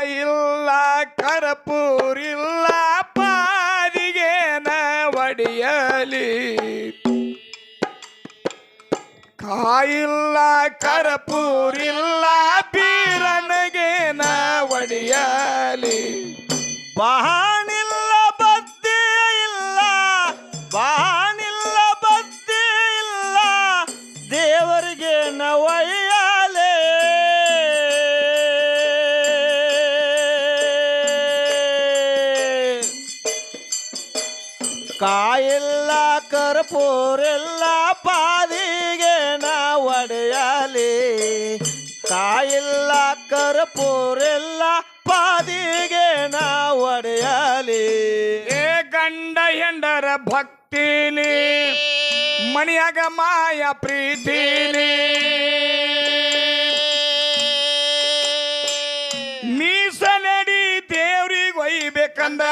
ಇಲ್ಲ ಕರಪೂರಿಲ್ಲ ಪಾದಿಗೇನ ಒಡೆಯಲಿ ಕಾಯಿಲ್ಲ ಕರಪೂರಿಲ್ಲ ಬೀರನಗೇನ ಒಡೆಯಲಿ ಬಾಣಿಲ್ಲ ಕಾಯಿಲ್ಲ, ಕರ್ಪೂರಿಲ್ಲ, ಪಾದಿಗೆ ನಾವು ಒಡೆಯಲಿ. ಕಾಯಿಲ್ಲ, ಕರ್ಪೂರಿಲ್ಲ, ಪಾದಿಗೆ ನಾವು ಒಡೆಯಲಿ. ಏ ಗಂಡ ಹೆಂಡರ ಭಕ್ತಿನಿ ಮಣಿಯಾಗ ಮಾಯ ಪ್ರೀತಿಲಿ. ಮೀಸಲಡಿ ದೇವ್ರಿಗೆ ಒಯ್ಬೇಕಂದ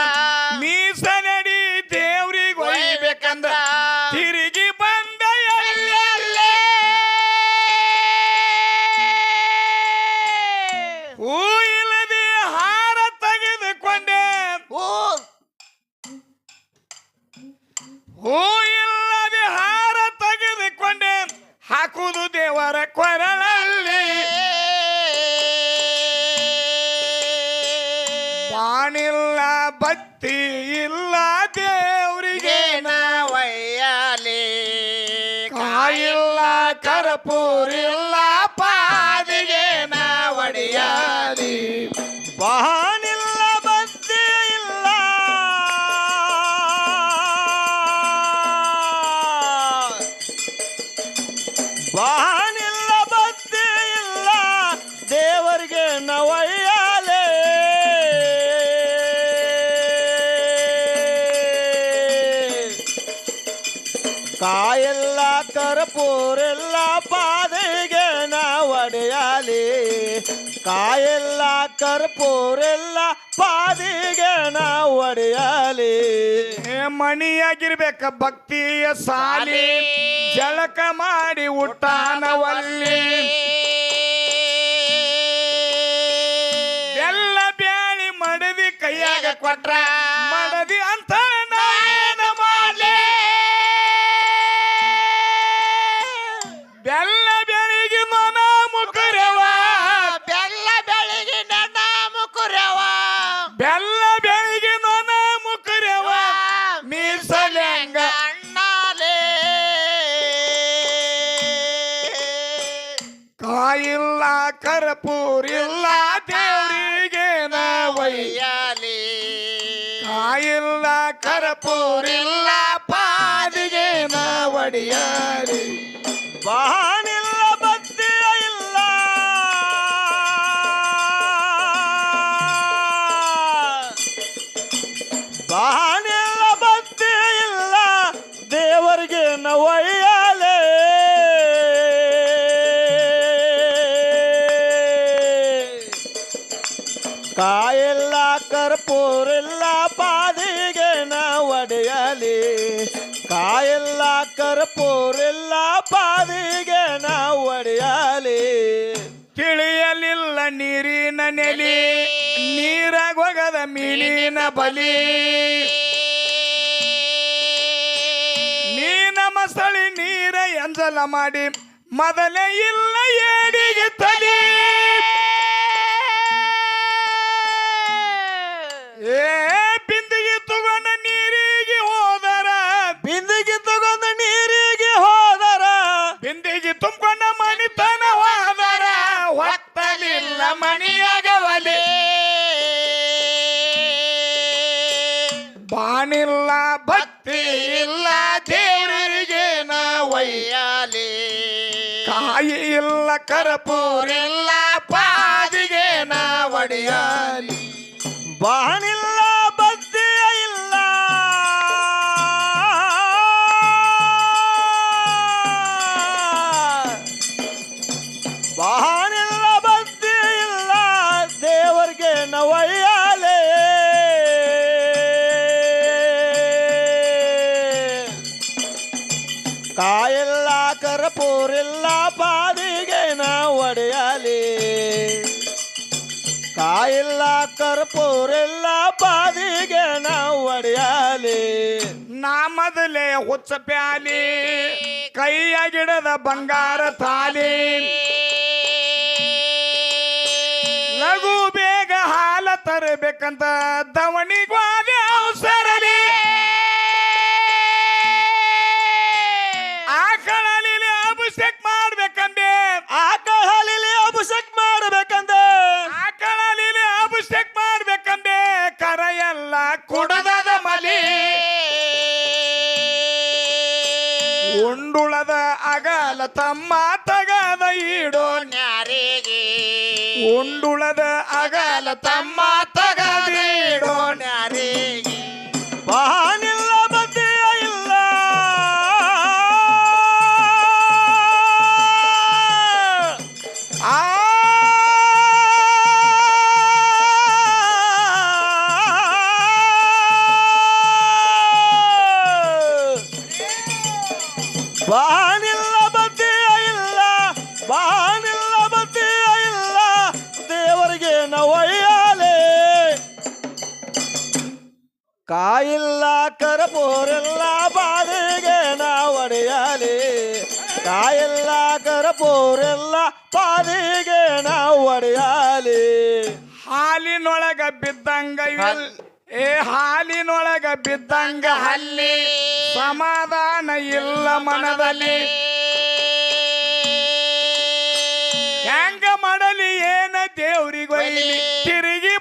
ಬಾಣಿಲ್ಲ ಬತ್ತಿ ಇಲ್ಲ ದೇವರಿಗೆ ವಯ್ಯಾಲೆ ಕಾಯಿಲ್ಲ ಕರಪೂರಿಲ್ಲ ಪಾದಿಗೆ ಒಡೆಯಾಲಿ. ಬಾಣಿಲ್ಲ ಬತ್ತಿ ಇಲ್ಲ. ಬಾಣಿಲ್ಲ ಬತ್ತಿ ಇಲ್ಲ. ದೇವರಿಗೆ ನವಯ್ಯಾಲೆ ಕರ್ಪೂರೆಲ್ಲ ಪಾದೆಗೆ ನಾವು ಒಡೆಯಲಿ ಕಾಯೆಲ್ಲ ಕರ್ಪೂರೆಲ್ಲ ಪಾದಿಗೆ ನಾವು ಒಡೆಯಲಿ ಏ ಮಣಿಯಾಗಿರ್ಬೇಕ ಭಕ್ತಿಯ ಸಾಲಿ. ಜಳಕ ಮಾಡಿ ಉಟ್ಟಾನವಲ್ಲಿ. ಎಲ್ಲ ಬ್ಯಾಳಿ ಮಡದಿ ಕೈಯಾಗ ಕೊಟ್ರ ಕಾಯಿಲ್ಲ ಕರ್ಪೂರಿಲ್ಲ ದೇವರಿಗೆ ನಾವಯ್ಯ ವಯ್ಯಾಲಿ ಕಾಯಿಲ್ಲ ಕರ್ಪೂರಿಲ್ಲ ಪಾದಿಗೆ ಒಡೆಯಾರಿ ಬಾಣಿಲ್ಲ ಕಾಯೆಲ್ಲ ಕರ್ಪೂರಿಲ್ಲ ಪಾದಿಗೆ ನಾವು ಒಡೆಯಲಿ ಕಾಯೆಲ್ಲ ಕರ್ಪೂರಿಲ್ಲ ಪಾದಿಗೆ ನಾವು ಒಡೆಯಲಿ ತಿಳಿಯಲಿಲ್ಲ ನೀರಿನ ನೆಲಿ ನೀರಾಗ ಹೋಗದ ಮೀನಿನ ಬಲಿ ನೀನ ಮಸಳಿ ನೀರ ಎಂಜಲ ಮಾಡಿ ಮೊದಲೇ ಇಲ್ಲ ಏಡಿಗೆ ತಲಿ ಕಾಯಿ ಇಲ್ಲ ಕರಪೂರಿಲ್ಲ ಪಾದಿಗೆ ನಾ ನಾವಡಿಯಾಲಿ. ಬಾಣಿಲ್ಲ ಕರ್ಪೂರಿಲ್ಲ ಪಾದಿಗೆ ನಾವು ಒಡೆಯಲಿ. ಕಾಯ ಕಾಯಿಲ್ಲ ಕರ್ಪೂರಿಲ್ಲ ಪಾದಿಗೆ ನಾವು ಒಡೆಯಲಿ. ನಾ ಮೊದಲೇ ಹುಚ್ಚ ಪ್ಯಾಲಿ ಕೈಯಾಗಿಡದ ಬಂಗಾರ ತಾಲಿ. ಲಘು ಬೇಗ ಹಾಲ ತರಬೇಕಂತ ದವಣಿಗ್ವಾದ ಅಗಲ ನಾವು ಕಾಯೆಲ್ಲ ಕಾಯಿಲ್ಲ ಪಾಲಿಗೆ ನಾವು ಒಡೆಯಲಿ ಹಾಲಿನೊಳಗ ಬಿದ್ದಂಗ ಇಲ್- ಏ ಹಾಲಿನೊಳಗ ಬಿದ್ದಂಗ ಹಲ್ಲಿ. ಸಮಾಧಾನ ಇಲ್ಲ ಮನದಲ್ಲಿ. ಹೆಂಗ ಮಾಡಲಿ ಏನ ದೇವ್ರಿಗೊಯ್ಲಿ? ತಿರುಗಿ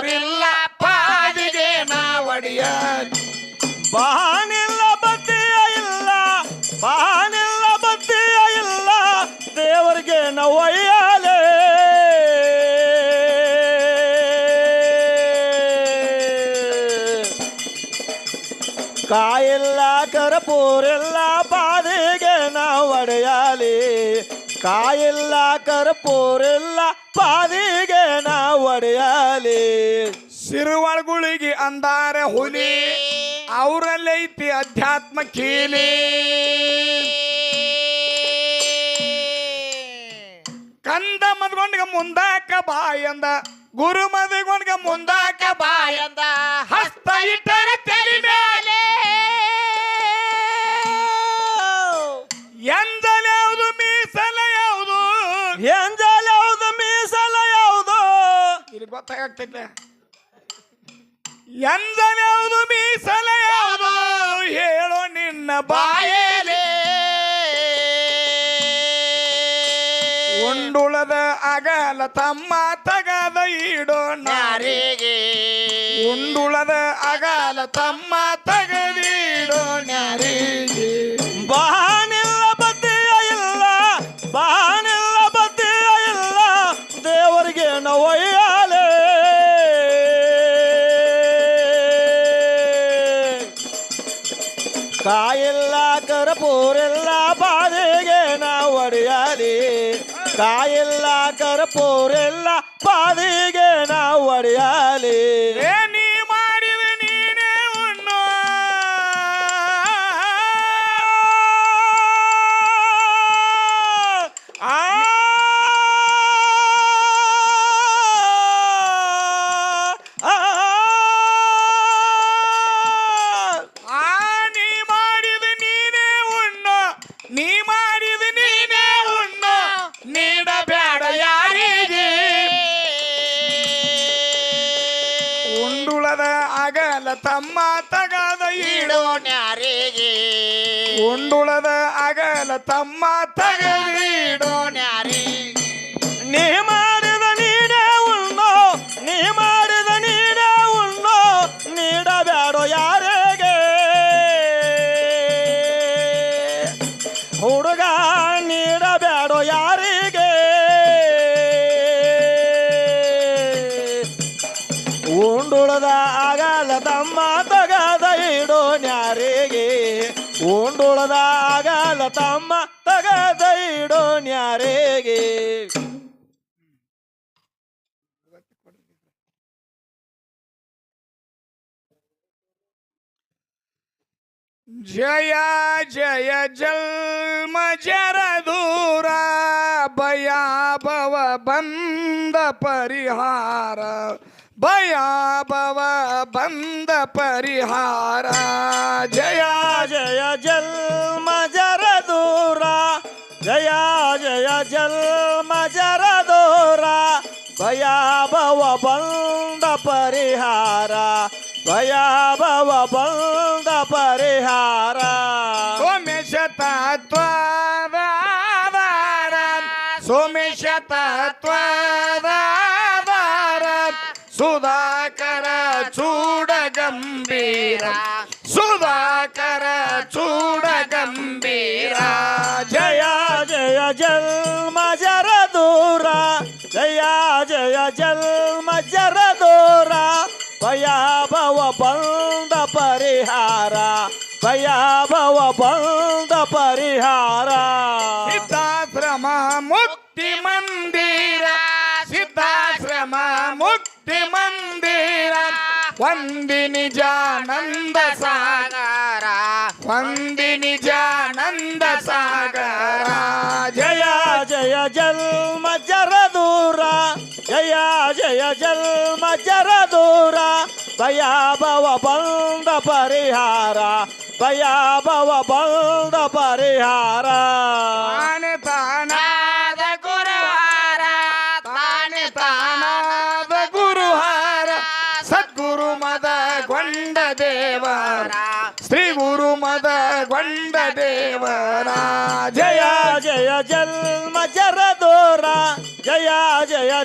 ಕರ್ಪೂರಿಲ್ಲ ಪಾದಿಗೆ ನಾ ಒಡೆಯ ಬಾನಿಲ್ಲ ಬದ್ದಿಯ ಇಲ್ಲ ಬಾನಿಲ್ಲ ಬದ್ದಿಯ ಇಲ್ಲ ದೇವರಿಗೆ ನವಯ್ಯಾಲೆ ಕಾಯಿಲ್ಲ ಕರ್ಪೂರಿಲ್ಲ ಬಾದಿಗೆ ನಾವು ಒಡೆಯಲಿ ಕಾಯಿಲ್ಲ ಕರ್ಪೂರಿಲ್ಲ ಬಾದಿಗೆ ನಾವು ಒಡೆಯಲಿ. ಸಿರುವಳಗುಳಿಗೆ ಅಂದಾರೆ ಹುಲಿ ಅವರಲ್ಲೈತಿ ಅಧ್ಯಾತ್ಮ ಕೀಲಿ. ಕಂದ ಮದ್ಕೊಂಡ್ಗ ಮುಂದಾಕ ಬಾಯಂದ, ಗುರು ಮದ್ಕೊಂಡ್ಗ ಮುಂದಾಕ ಬಾಯಂದ, ಹಸ್ತ ಇಟ್ಟರೆ ಗೊತ್ತಾಗ್ತೈತೆ ಎಂದಲ ಯಾವುದು ಮೀಸಲ ಯಾವುದು ಹೇಳೋ ನಿನ್ನ ಬಾಯಲೆ. ಉಂಡುಳದ ಅಗಲ ತಮ್ಮ ತಗದ ಈಡೋ ನಾರಿಗೆ ಉಂಡುಳದ ಅಗಲ ತಮ್ಮ ತಗದೀಡೋ ನಾರಿಗೆ ಬದ್ದಿಯ ಕಾಯಿಲ್ಲ ಕರ್ಪೂರಿಲ್ಲ ಬಾದಿಗೆ ನಾವು ಒಡೆಯಲಿ ಕಾಯಿಲ್ಲ ಕರ್ಪೂರಿಲ್ಲ ಬಾದಿಗೆ ನಾವು ಒಡೆಯಲಿ ತಮ್ಮ ತಗದ ಈಡೋ ನ್ಯಾರಿಗೆ. ಉಂಡುಳದ ಅಗಲ ತಮ್ಮ ತಗದೀಡೋ ನ್ಯಾರಿಗೆ. ತಮ್ಮ ತಗದ ಇಡೋ ನ್ಯಾರಿಗೆ. ಜಯ ಜಯ ಜಲ್ಮ ಜರ ದೂರ ಭಯ ಭವ ಬಂದ ಪರಿಹಾರ. ಭಯಾಭವ ಭವ ಬಂದ ಪರಿಹಾರ. ಜಯ ಜಯ ದೂರ ಜಯ ಜಯ ಜಲ್ಮ ಜರ ದೂರ ಭಯ ಭವ ಬಂದ ಪರಿಹಾರ ಭಯ ಭವ ಬಂದ ಪರಿಹಾರ. ಸೋಮೇಶ ತತ್ವದ ಆಧಾರ ಸೋಮೇಶ ತತ್ವದ ಆಧಾರ ಸುಧಾಕರ ಚೂಡ ಗಂಭೀರ ಸುಧಾಕರ ಚೂಡ ಗಂಭೀರ ಜಯ ಜಯ ಜನ್ಮ ಜರ ದೂರ. ಜಯ ಜಯ ಜನ್ಮ ಜರ ದೂರ. ಭಯ ಭವ ಬಂದ ಪರಿಹಾರ. ಭಯ ಭವ ಬಂದ ಪರಿಹಾರ. ಸಿದ್ಧಾಶ್ರಮ ಮುಕ್ತಿ ಮಂದಿರ. ಸಿದ್ಧಾಶ್ರಮ ಮುಕ್ತಿ ಮಂದಿರ. ಸಾಗರ ವಂದಿ ನಿಜಾನಂದ ಸಾಗರ. ಜಯ ಜಯ ಜನ್ಮ ಜರ ದೂರ. ಜಯ ಜಯ ಜನ್ಮ ಜರ ದೂರ. ಭಯಾಭವ ಭವ ಬಂದ ಪರಿಹಾರ. ಭಯಾಭವ ಭವ ಬಂದ ಪರಿಹಾರ.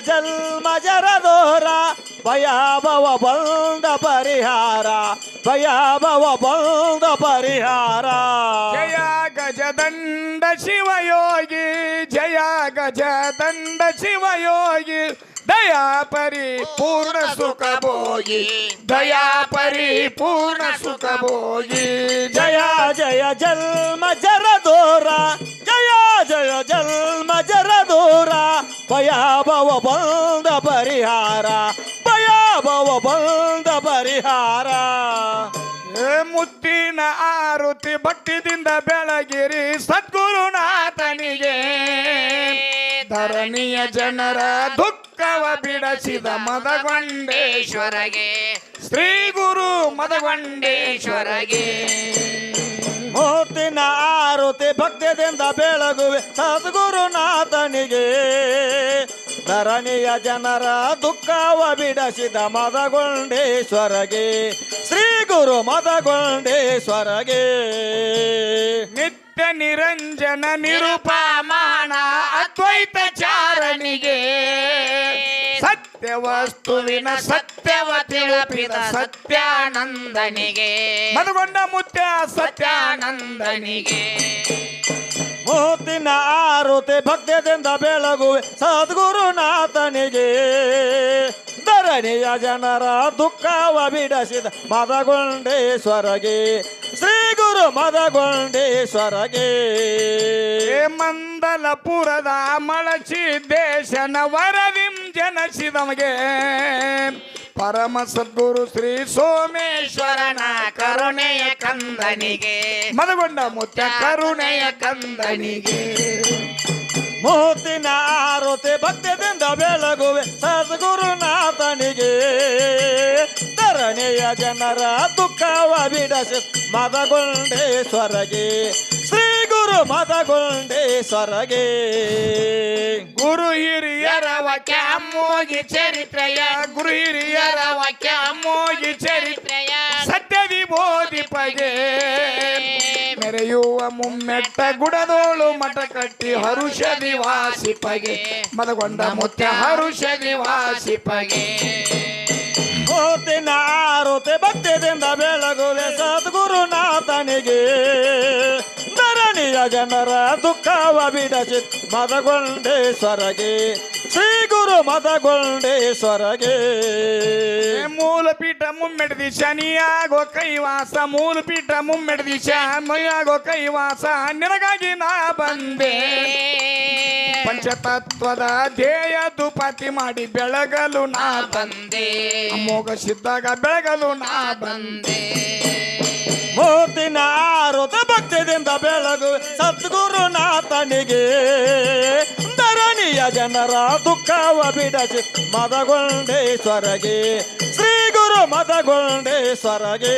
ಜನ್ಮ ಜರದೋರ ಭಯಾಭವ ಬಂದ ಪರಿಹಾರ ಭಯಾಭವ ಬಂದ ಪರಿಹಾರ. ಜಯ ಗಜದಂಡ ಶಿವಯೋಗಿ ಜಯ ಗಜದಂಡ ಶಿವಯೋಗಿ ದಯಾ ಪರಿಪೂರ್ಣ ಸುಖ ಭೋಗಿ ದಯಾ ಪರಿಪೂರ್ಣ ಸುಖ ಭೋಗಿ. ಜಯ ಜಯ ಜನ್ಮ ಜರದೋರ ಜಯ ಜಯ ಜನ್ಮ ಜರ ದೂರ ಭಯಾಭವ ಭವ ಬಂದ ಪರಿಹಾರ ಭಯಾಭವ ಭವ ಬಂದ ಪರಿಹಾರ. ಏ ಮುತ್ತಿನ ಆರುತಿ ಭಕ್ತಿದಿಂದ ಬೆಳಗಿರಿ ಸದ್ಗುರುನಾಥನಿಗೆ. ಧರಣಿಯ ಜನರ ದುಃಖವ ಬಿಡಿಸಿದ ಮದಗೊಂಡೇಶ್ವರಗೆ. ಶ್ರೀ ಗುರು ಮದಗೊಂಡೇಶ್ವರಗೆ. ಮೂರ್ತಿನ ಆರುತಿ ಭಕ್ತಿಯಿಂದ ಬೆಳಗುವೆ ಸದ್ಗುರುನಾಥನಿಗೆ. ಧರಣಿಯ ಜನರ ದುಃಖವ ಬಿಡಿಸಿದ ಮದಗೊಂಡೇಶ್ವರಗೆ. ಶ್ರೀ ಗುರು ಮದಗೊಂಡೇಶ್ವರಗೆ. ನಿತ್ಯ ನಿರಂಜನ ನಿರುಪಮಾನ ಅದ್ವೈತ ಚಾರಣಿಗೆ. ಸತ್ಯ ವಸ್ತುವಿನ ಸತ್ಯವ ತಿಳಪಿದ ಸತ್ಯಾನಂದನಿಗೆ. ಮನಗೊಂಡ ಮುತ್ಯ ಸತ್ಯಾನಂದನಿಗೆ. ಮೂತಿನ ಆರುತಿ ಭಕ್ತಿಯಿಂದ ಬೆಳಗುವೆ ಸದ್ಗುರುನಾಥನಿಗೆ. ಧರಣಿಯ ಜನರ ದುಃಖವ ಬಿಡಿಸಿದ ಮದಗೊಂಡೇಶ್ವರಗೆ. ಶ್ರೀ ಗುರು ಮದಗೊಂಡೇಶ್ವರಗೆ. ಏ ಮಂದಲಪುರದ ಮಳಸಿದ್ದೇಶನ ವರದಿಂ ಜನಸಿದಮಗೆ ಪರಮ ಸದ್ಗುರು ಶ್ರೀ ಸೋಮೇಶ್ವರನ ಕರುಣೆಯ ಕಂದನಿಗೆ. ಮದಗೊಂಡ ಮುತ್ಯ ಕರುಣೆಯ ಕಂದನಿಗೆ. ಮೂರ್ತಿನ ಆರುತಿ ಭಕ್ತದಿಂದ ಬೆಳಗುವೆ ಸದ್ಗುರುನಾಥನಿಗೆ. ತರಣೆಯ ಜನರ ದುಃಖವ ಬಿಡಿಸಿ ಮದಗೊಂಡೇಶ್ವರಗೆ. ಗುರು ಸೊರಗೆ ಗುರು ಹಿರಿಯರ ವಾಕ್ಯ ಅಮ್ಮೋಗಿ ಚರಿತ್ರೆಯ. ಗುರು ಹಿರಿಯರ ವಾಕ್ಯ ಅಮ್ಮೋಗಿ ಚರಿತ್ರೆಯ. ಸತ್ಯದಿ ಬೋಧಿಪಗೆ ಮೆರೆಯುವ ಮುಮ್ಮೆಟ್ಟ ಗುಡದೋಳು ಮಠ ಕಟ್ಟಿ ಹರುಷ ನಿವಾಸಿ ಪಗೆ ಮದಗೊಂಡ ಮುತ್ಯ ನಿವಾಸಿ ಪಗೆ ಮೂರ್ತಿನ ಆರುತಿ ಭಕ್ತದಿಂದ ಬೆಳಗುವೆ ಸದ್ಗುರುನಾಥನಿಗೆ. ಜನರ ದುಃಖವ ಬಿಡಿಸಿ ಮದಗೊಂಡೇಶ್ವರಗೆ. ಶ್ರೀ ಗುರು ಮದಗೊಂಡೇಶ್ವರಗೆ. ಮೂಲ ಪೀಠ ಮುಮ್ಮೆಡ್ದಿ ಶನಿಯಾಗೋ ಕೈವಾಸ, ಮೂಲ ಪೀಠ ಮುಮ್ಮೆಡ್ದಿ ಶನಿಯಾಗೋ ಕೈವಾಸ, ನಿನಗಾಗಿ ನಾ ಬಂದೆ. ಪಂಚತತ್ವದ ಧ್ಯೇಯ ದುಪಾತಿ ಮಾಡಿ ಬೆಳಗಲು ನಾ ಬಂದೆ. ಅಮೋಘ ಸಿದ್ದಾಗ ಬೆಳಗಲು ನಾ ಬಂದೆ. ಮೂರ್ತಿನ ಆರುತ ಭಕ್ತಿದಿಂದ ಬೆಳಗು ಸದ್ಗುರುನಾಥನಿಗೆ. ಧರಣಿಯ ಜನರ ದುಃಖವ ಬಿಡಸಿ ಮದಗೊಂಡೇಶ್ವರಗೆ. ಶ್ರೀ ಗುರು ಮದಗೊಂಡೇಶ್ವರಗೆ.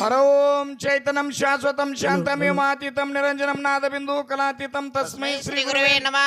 ಹರ ಓಂ ಚೈತನಂ ಶಾಶ್ವತಂ ಶಾಂತಮೇವಾತೀತಂ ನಿರಂಜನಂ ನಾದ ಬಿಂದು ಕಲಾತೀತಂ ತಸ್ಮೈ ಶ್ರೀ ಗುರುವೇ ನಮಃ.